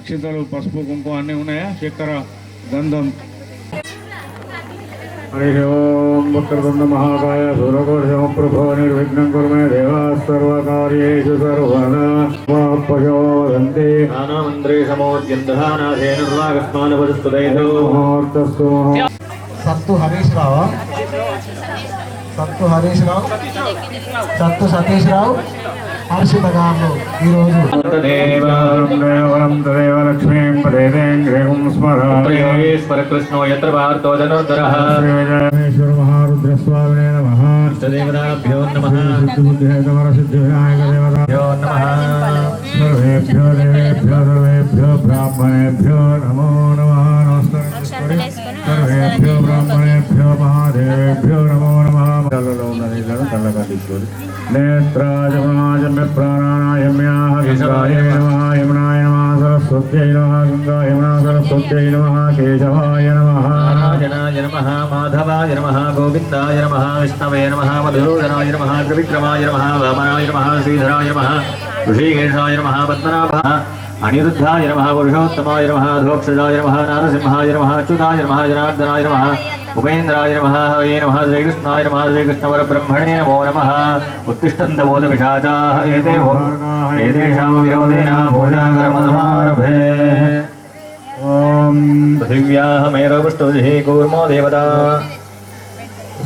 అక్షితలు పసుపు కుంకుమ అన్నీ ఉన్నాయా? చక్కెర గంధం. హరి ఓం వక్రతుండ మహాకాయ సూరకోశమప్రభో నిర్విఘ్నం కుర్మే దేవా సర్వకార్యేషు సర్వదా సమోద్యంధానాధేనుర్వాగస్మానపదస్తుదైతో ముహూర్తస్సు సత్తు హరీష్ రావు సత్తు హరీష్ రావు సత్తు సతీష్ రావు హర్షిత గారు ఈరోజు దేవం తదేవ లక్ష్మీం పదేదేంద్రియం స్మరామి పరకృష్ణో యత్ర భారతో ధనుర్ధరః శ్రీ విజయేశ్వర మహారుద్రస్వామినే నమః ఇష్టదేవతాభ్యో నమః సిద్ధిబుద్ధిహేతవర సిద్ధి వినాయక దేవత భ్యో నమః సర్వేభ్యో దేవేభ్యో సర్వేభ్యో బ్రాహ్మణేభ్యో నమో నమః నమస్కారం సర్వేభ్యో బ్రాహ్మణేభ్యో మహాదేవేభ్యో నమో నమః కళ్ళలో ఉన్న నీళ్ళను కళ్ళగా తీసుకొని నేత్రాజమాజమ్య ప్రాణాయామ్యాహ గంగాయ నమః. యమునాయ నమః. సరస్వత్యై నమః. గంగా యమునా సరస్వత్యై నమః. కేశవాయ నమః. నారాయణాయ నమః. మాధవాయ నమః. గోవిందాయ నమః. విష్ణవే నమః. మధుసూదనాయ నమః. త్రివిక్రమాయ నమః. వామనాయ నమః. శ్రీధరాయ నమః. ఋషికేశాయ నమః. పద్మనాభాయ అనిరుద్ధాయ నమః. పురుషోత్తమాయ నమః. ధోక్షజాయ నమః. నారసింహాయ నమః. అచ్యుతాయ ఉపేంద్राय नमः हवे नमः श्रीकृष्णाय नमः श्रीकृष्णवरब्रह्मणे नमो नमः उत्तिष्ठन्तबोधविषादाः एते एतेषां विरोधेन भोजाकर्मसमारभे ॐ पृथिव्याः मेरवृष्टुधिः कूर्मो देवता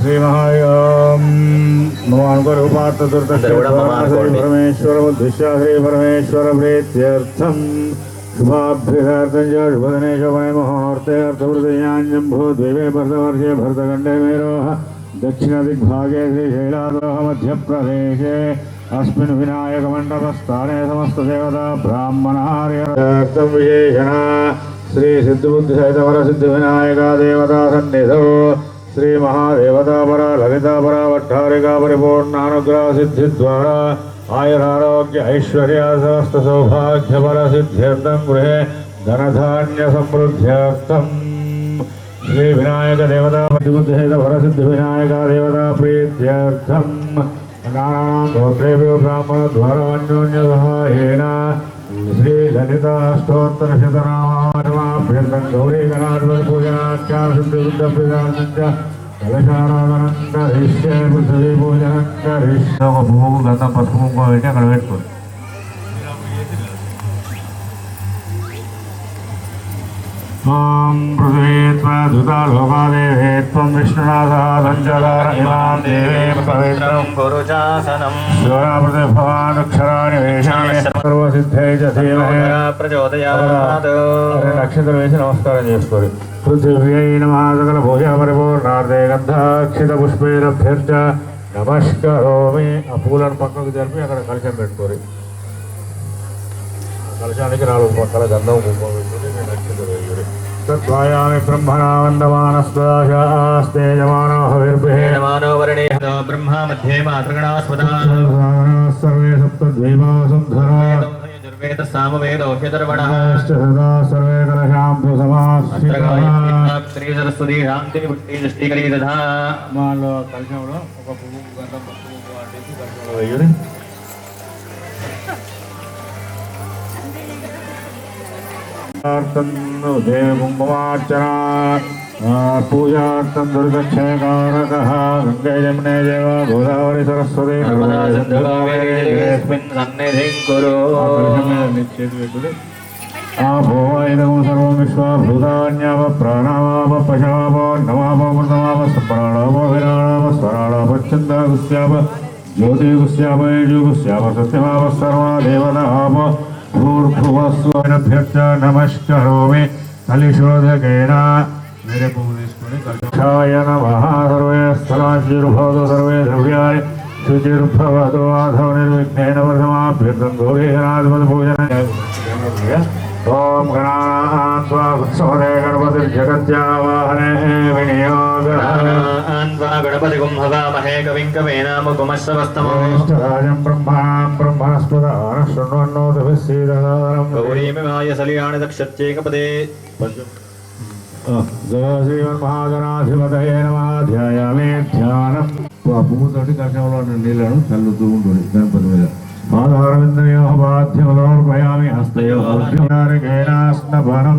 श्रीमहाय भगवान्गुरुपार्थदुर्दश परमेश्वरमुद्दिश्य श्रीपरमेश्वरप्रीत्यर्थम् కూడా మమానుకోండి. పరమేశ్వర ఉద్దిశ్య శ్రీ పరమేశ్వర ప్రీత్యర్థం శుభాభ్యుహార్థం చ శుభదనే శోభనే ముహూర్తే అర్థవృతయాన్యంభూ ద్వైవే భరతవర్షే భరతఖండే మేరోహ దక్షిణ దిగ్భాగే శ్రీ మహాదేవతాపర లలితాపర వట్టారికా పరిపూర్ణానుగ్రహ సిద్ధి ద్వారా ఆయురారోగ్య ఐశ్వర్య సమస్త సౌభాగ్యపర సిద్ధ్యర్థం గృహే ధనధాన్య సమృద్ధ్యర్థం శ్రీ వినాయక దేవతా ప్రతిబుద్ధేత వరసిద్ధి వినాయక దేవతా ప్రీత్యర్థం నారాయణ గోత్రేభ్యో బ్రాహ్మణ ద్వారా అన్యోన్య సహాయేన శ్రీ లలితాష్టోత్తర శతనామాభ్యర్థం గౌరీ గణాధిపతి పూజనాఖ్యాన సిద్ధి పృథ్వీ పూజనం కరిష్య ఒక పువ్వు గంధం పసుపు పెట్టి అక్కడ పెట్టుకోండి ॐ पृथ्वी त्वदुता लोकादेवे त्वं विष्णुनाथादञ्जलार इमां देवीं पवित्रं गुरुचासनम् शिवनामृतभवानक्षराणि वेशानि सर्वसिद्धै च धीमहि ప్రచోదయాత్ నక్షత్రం వేసి నమస్కారం చేసుకోండి పృథివ్యై నమ సకల భోజ పరిపూర్ణార్థే గంధాక్షిత పుష్పేరభ్యర్చ నమస్కరోమి ఆ పూలను పక్కకు జరిపి అక్కడ కలశం పెట్టుకోరు ఆ కలశానికి నాలుగు పక్కల గంధం కుంకుమ బ్రహ్మ మధ్యే మాతృగణాస్పదా సర్వే సప్తద్వైమా సంధరా యజుర్వేద సామవేదోహ్యధర్వణ సదా సర్వే కలశాంతు సమాశ్రితా శ్రీ సరస్వతి శాంతి వృత్తి దృష్టికరీ దధా మాలో కలశంలో ఒక పువ్వు గంధం పసుపు కుంకుమ అంటేసి पूजार्थन्दे कुम्भमार्चना पूजार्थं सरस्वती। यस्मिन् सन्निधिं कुरु। नवाप मृतवाप प्राणाप विराणाप स्वराणाप छन्दागुस्याप ज्योतिगुस्याप यजुगुस्याप सत्यभाव सर्वा देवताप భూర్భువస్వభ్యర్థ నమస్కరోమి కలిశోధకేన. వేరే పువ్వు తీసుకొని కక్షాయ నమః. సర్వే స్థలాశిర్భవతు సర్వే ద్రవ్యాన్ని శుచిర్భవతు ఆధవ నిర్విఘ్నేన ప్రథమాభ్యర్థం గౌరీగణాధిపతి పూజన. ఓం గణాన్వా ఉత్సవదే గణపతిర్జగత్యావాహనే. వినియో అన్వా గణపతి కుంభవామహే కవిం కవేనాముపమశ్రవస్తమో రాజం బ్రహ్మా బ్రహ్మణస్పదాన శృణ్వన్నోదభిశ్రీదారం గౌరీమిమాయ సలియాణి దక్షత్యేకపదే శ్రీమన్మహాగణాధిపతయే నమ ధ్యాయామే ధ్యానం పువ్వుతోటి కషంలో నీళ్ళను చల్లుతూ ఉంటుంది గణపతి మీద పాదారవిందయోः బాధ్యమలోర్పయామి హస్తయోర్నారికేణాస్నభనం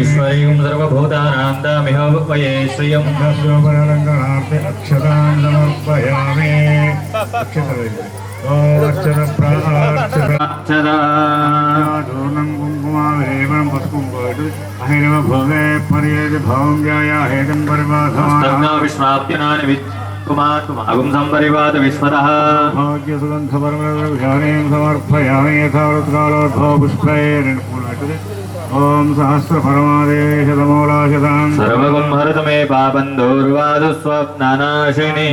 ईश्वरीं सर्वभूतानान्दामिहोपये श्रियं हस्योपरलङ्कणार्थे अक्षतां। समर्पयामि अहिरव भोगे पर्येद भौङ्गाया हेदं पर्वाधमाना विश्वाप्तिनानि अगुंसं परिवात विस्मरः भाग्यसुगन्धपरमरभ्यानीं समर्पयामि यथा रुद्रालोद्भव पुष्पैर्निर्मूलयते ॐ सहस्रपरमादेशतमोलाशतां सर्वगुं हरत मे पापं दूर्वादुस्वप्ननाशिनी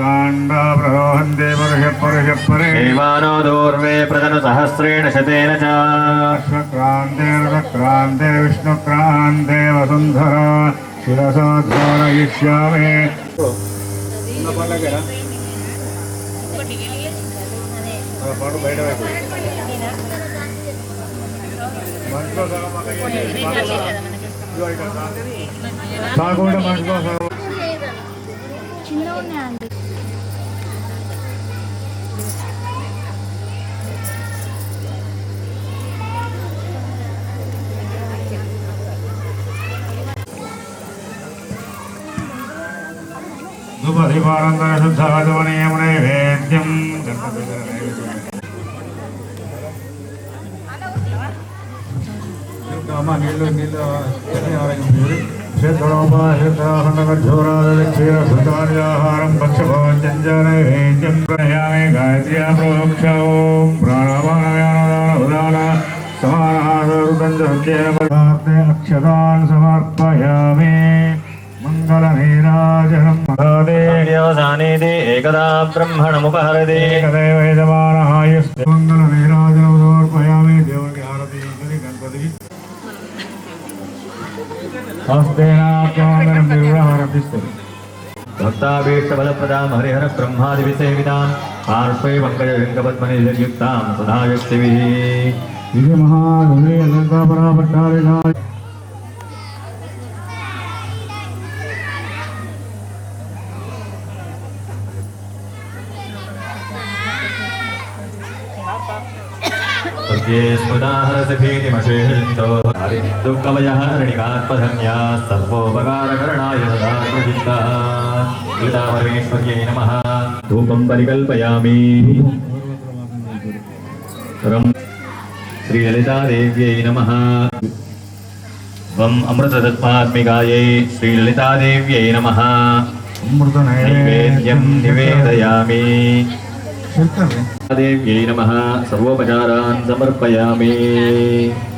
काण्डा प्ररोहन्ते परह्य परह्य परे। देवानो दूर्वे प्रदनसहस्रेण शतेन च। क्रान्ते विष्णुक्रान्ते वसुन्धरा। शिरसा धारयिष्यामि సర్వగం హరత మే పాపం దౌర్వాదు స్వప్నానాశిని కాండ ప్రరోహంతే పరుష పరుష పరే దేవానో దూర్వే ప్రదన సహస్రేణ శతేన చ అశ్వక్రాంతే రథక్రాంతే విష్ణుక్రాంతే వసుంధర శిరసాధ్వారయిష్యామి కాకుండా మనసుకో చిన్న ఉన్నాయండి ధుపధిపానందన శుద్ధాగమనీయం నైవేద్యం గణపతిగణ నైవేద్యం అమ్మ నీళ్ళు నీళ్ళు క్షేత్రోపాహితాహండగోరాదక్షీరసుతార్యాహారం పక్షభోజంజ నైవేద్యం ప్రయామి గాయత్ర్యా ప్రోక్ష ఓం ప్రాణాపానవ్యానదాన సమానాదరుదంజే అక్షతాన్ సమర్పయామి మంగళనీరాజనం మదాదే దేవసానేది ఏకదా బ్రహ్మణముపహరదే. ఏకదేవ యజమానహాయస్తే మంగళనీరాజనం సమర్పయామి దేవునికి హారతి ఇవ్వండి గణపతికి హస్తేనాత్మానందనం మీరు కూడా హారతిస్తారు భక్తాభీష్టబలప్రదాం హరిహర బ్రహ్మాదివిసేవితాం పార్శ్వే పంకజలింగపద్మనియుక్తాం సదాయుక్తిభిः ఇది మహానుని అనంతపరాపట్టాలిగా స్వర్గే స్మృతాహరసభీతిమశేషితో దుఃఖమయः రణికాత్మధన్యా సర్వోపకారకరణాయ సదా ప్రసిద్ధः గీతా పరమేశ్వర్యై నమः ధూపం పరికల్పయామి రం శ్రీలలితాదేవ్యై నమः. వం